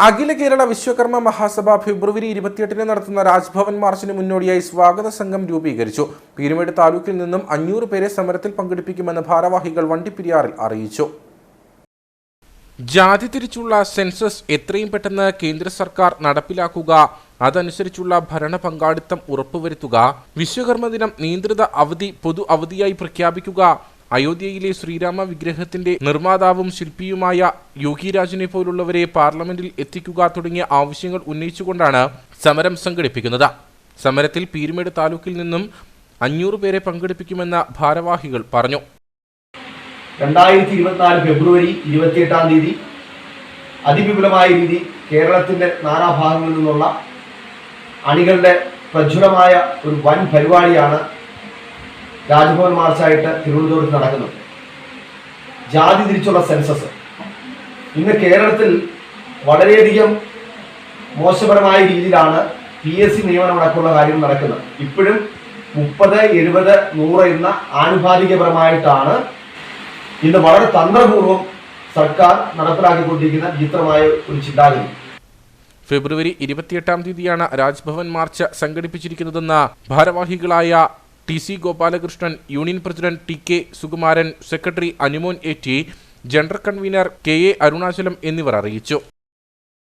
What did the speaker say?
അഖില കേരള വിശ്വകർമ്മ മഹാസഭ ഫെബ്രുവരി ഇരുപത്തിയെട്ടിന് നടത്തുന്ന രാജ്ഭവൻ മാർച്ചിന് മുന്നോടിയായി സ്വാഗത സംഘം രൂപീകരിച്ചു. പീരുമേട് താലൂക്കിൽ നിന്നും അഞ്ഞൂറ് പേരെ സമരത്തിൽ പങ്കെടുപ്പിക്കുമെന്ന് ഭാരവാഹികൾ വണ്ടിപ്പെരിയാറിൽ അറിയിച്ചു. ജാതി തിരിച്ചുള്ള സെൻസസ് എത്രയും പെട്ടെന്ന് കേന്ദ്ര സർക്കാർ നടപ്പിലാക്കുക അതനുസരിച്ചുള്ള ഭരണ പങ്കാളിത്തം ഉറപ്പുവരുത്തുക വിശ്വകർമ്മ ദിനം നിയന്ത്രിത അവധി പൊതു അവധിയായി പ്രഖ്യാപിക്കുക അയോധ്യയിലെ ശ്രീരാമ വിഗ്രഹത്തിന്റെ നിർമ്മാതാവും ശില്പിയുമായ യോഗിരാജിനെ പോലുള്ളവരെ പാർലമെന്റിൽ എത്തിക്കുക തുടങ്ങിയ ആവശ്യങ്ങൾ ഉന്നയിച്ചുകൊണ്ടാണ് സമരം സംഘടിപ്പിക്കുന്നത്. സമരത്തിൽ പീരുമേട് താലൂക്കിൽ നിന്നും അഞ്ഞൂറ് പേരെ പങ്കെടുപ്പിക്കുമെന്ന് ഭാരവാഹികൾ പറഞ്ഞു. രണ്ടായിരത്തി ഇരുപത്തിനാല് ഫെബ്രുവരി ഇരുപത്തിയെട്ടാം തീയതി അതിവിപുലമായ രീതി കേരളത്തിന്റെ നാനാഭാഗങ്ങളിൽ നിന്നുള്ള അണികളുടെ പ്രചുരമായ ഒരു വൻ പരിപാടിയാണ് രാജ്ഭവൻ മാർച്ചായിട്ട് തിരുവനന്തപുരത്ത് നടക്കുന്നു. ജാതി തിരിച്ചുള്ള സെൻസസ്. ഇന്ന് കേരളത്തിൽ വളരെയധികം മോശപരമായ രീതിയിലാണ് പി എസ് സി നിയമനം അടക്കമുള്ള കാര്യം നടക്കുന്നത്. ഇപ്പോഴും മുപ്പത് എഴുപത് നൂറ് എന്ന ആനുപാതികപരമായിട്ടാണ് ഇന്ന് വളരെ തന്ത്രപൂർവം സർക്കാർ നടപ്പിലാക്കിക്കൊണ്ടിരിക്കുന്ന വിചിത്രമായ ഒരു ചിന്താഗതി. ഫെബ്രുവരി ഇരുപത്തിയെട്ടാം തീയതിയാണ് രാജ്ഭവൻ മാർച്ച് സംഘടിപ്പിച്ചിരിക്കുന്നതെന്ന് ഭാരവാഹികളായ T C Gopalakrishnan union president T K Sukumaran secretary Anumon T general convener K A Arunachalam എന്നിവർ അറിയിച്ചു.